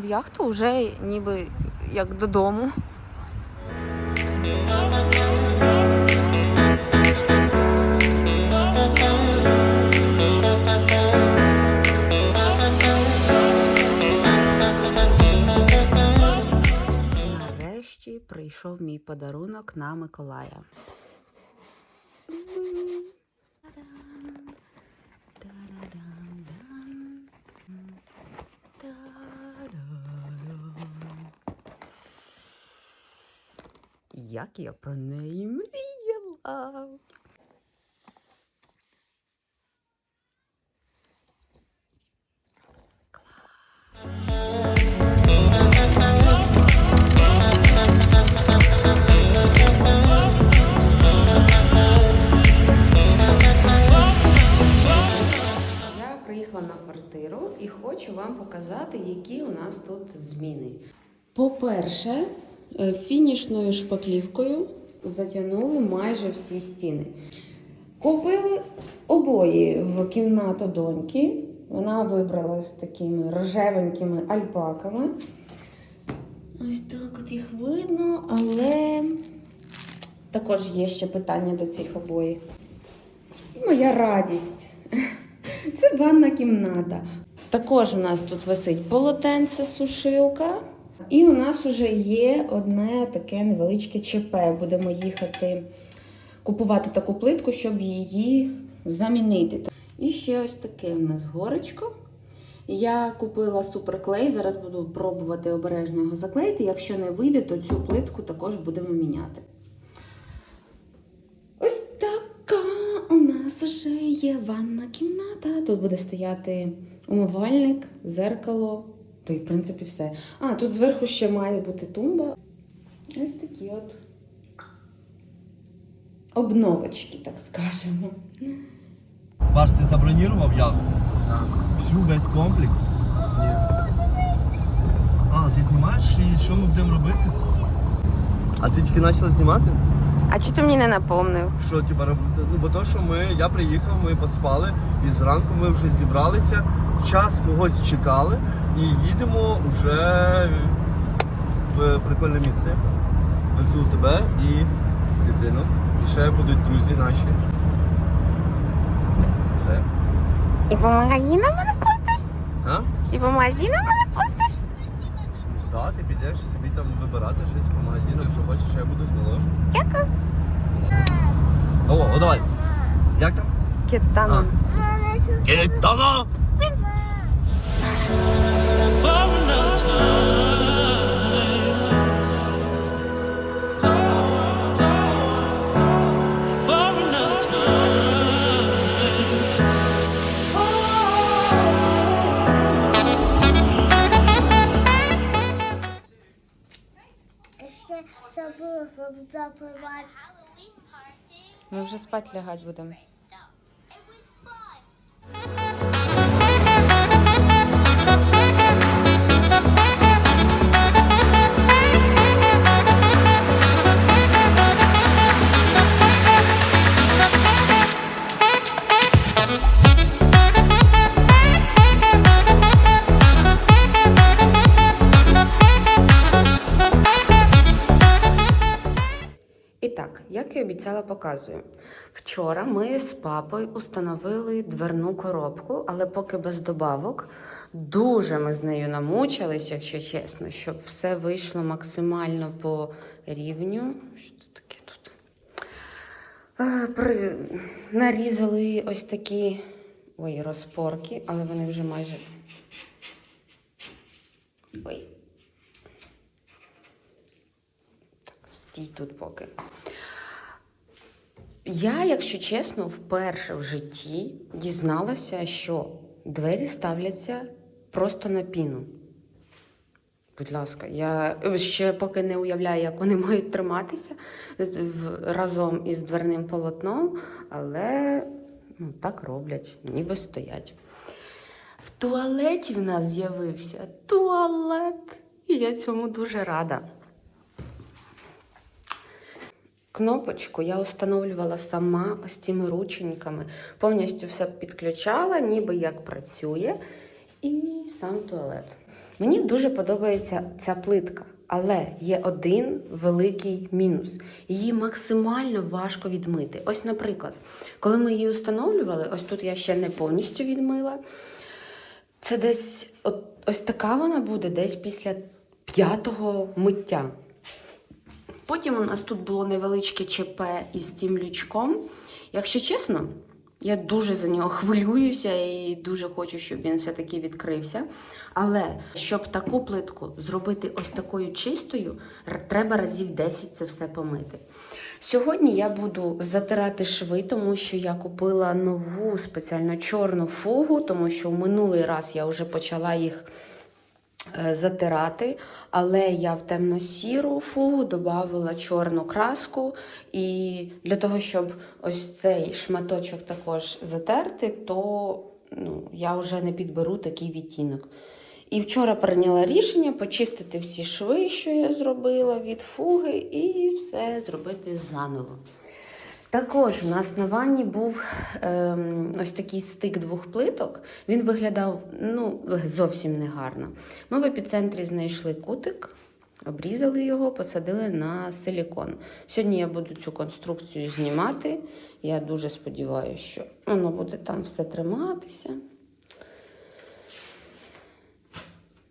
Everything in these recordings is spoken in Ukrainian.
в яхту вже ніби як додому. Нарешті прийшов мій подарунок на Миколая. Як я про неї мріяла. Приїхала на квартиру і хочу вам показати, які у нас тут зміни. По-перше, фінішною шпаклівкою затягнули майже всі стіни. Купили обої в кімнату доньки. Вона вибрала з такими рожевенькими альпаками. Ось так от їх видно, але також є ще питання до цих обоїв. І моя радість. Це ванна кімната. Також у нас тут висить полотенце, сушилка. І у нас вже є одне таке невеличке ЧП. Будемо їхати купувати таку плитку, щоб її замінити. І ще ось таке у нас горечко. Я купила суперклей, зараз буду пробувати обережно його заклеїти. Якщо не вийде, то цю плитку також будемо міняти. Ось така у нас вже є ванна кімната. Тут буде стояти умивальник, зеркало. То й, в принципі, все. А, тут зверху ще має бути тумба. Ось такі от обновочки, так скажемо. Паш, ти забронірував яхту? Так. Всю весь комплекс? Ні. А, ти знімаєш і що ми будемо робити? А ти тільки почала знімати? А чи ти мені не напомнив? Що типа робити? Ну бо то, що ми, я приїхав, ми поспали, і зранку ми вже зібралися, час когось чекали і їдемо вже в прикольне місце. Везу тебе і дитину. І ще будуть друзі наші. Все. І по магазинам мене пустиш? А? І по магазинам мене пустиш? Так, ти підеш собі там вибирати щось по магазину, якщо хочеш, я буду з малою. Дякую. О, о, давай. Як там? Китаном. Кітано! Ще забув запивати. Ми вже спать лягати будемо. Так, як і обіцяла, показую. Вчора ми з папою установили дверну коробку, але поки без добавок. Дуже ми з нею намучились, якщо чесно, щоб все вийшло максимально по рівню. Що це таке тут? Е, При... Нарізали ось такі ой, розпорки, але вони вже майже. Ой. Стій тут поки. Я, якщо чесно, вперше в житті дізналася, що двері ставляться просто на піну. Будь ласка, я ще поки не уявляю, як вони мають триматися разом із дверним полотном, але ну, так роблять, ніби стоять. В туалеті в нас з'явився туалет, і я цьому дуже рада. Кнопочку я встановлювала сама ось цими рученьками. Повністю все підключала, ніби як працює. І сам туалет. Мені дуже подобається ця плитка, але є один великий мінус. Її максимально важко відмити. Ось, наприклад, коли ми її встановлювали, ось тут я ще не повністю відмила. Це десь от, ось така вона буде десь після п'ятого миття. Потім у нас тут було невеличке ЧП із цим лючком. Якщо чесно, я дуже за нього хвилююся і дуже хочу, щоб він все-таки відкрився. Але щоб таку плитку зробити ось такою чистою, треба разів 10 це все помити. Сьогодні я буду затирати шви, тому що я купила нову спеціально чорну фугу, тому що в минулий раз я вже почала їх затирати, але я в темно-сіру фугу додавала чорну краску. І для того, щоб ось цей шматочок також затерти, то ну, я вже не підберу такий відтінок. І вчора прийняла рішення почистити всі шви, що я зробила від фуги, і все зробити заново. Також у нас на ванні був ем, ось такий стик двох плиток. Він виглядав ну, зовсім негарно. Ми в епіцентрі знайшли кутик, обрізали його, посадили на силікон. Сьогодні я буду цю конструкцію знімати. Я дуже сподіваюся, що воно буде там все триматися.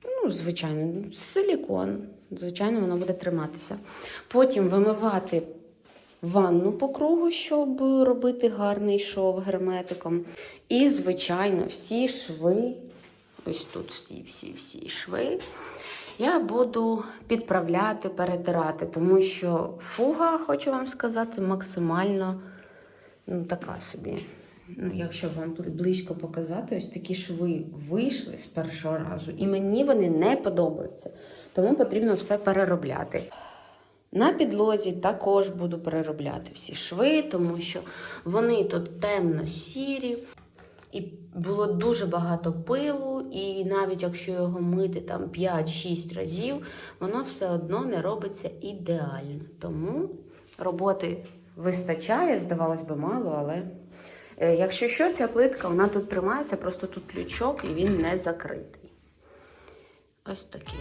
Ну, звичайно, силікон. Звичайно, воно буде триматися. Потім вимивати ванну по кругу, щоб робити гарний шов герметиком. І, звичайно, всі шви, ось тут всі, всі, всі шви, я буду підправляти, перетирати, тому що фуга, хочу вам сказати, максимально ну, така собі. Ну, якщо вам близько показати, ось такі шви вийшли з першого разу, і мені вони не подобаються. Тому потрібно все переробляти. На підлозі також буду переробляти всі шви, тому що вони тут темно-сірі. І було дуже багато пилу, і навіть якщо його мити там 5-6 разів, воно все одно не робиться ідеально. Тому роботи вистачає, здавалось би, мало, але е, якщо що, ця плитка вона тут тримається, просто тут лючок і він не закритий. Ось такий.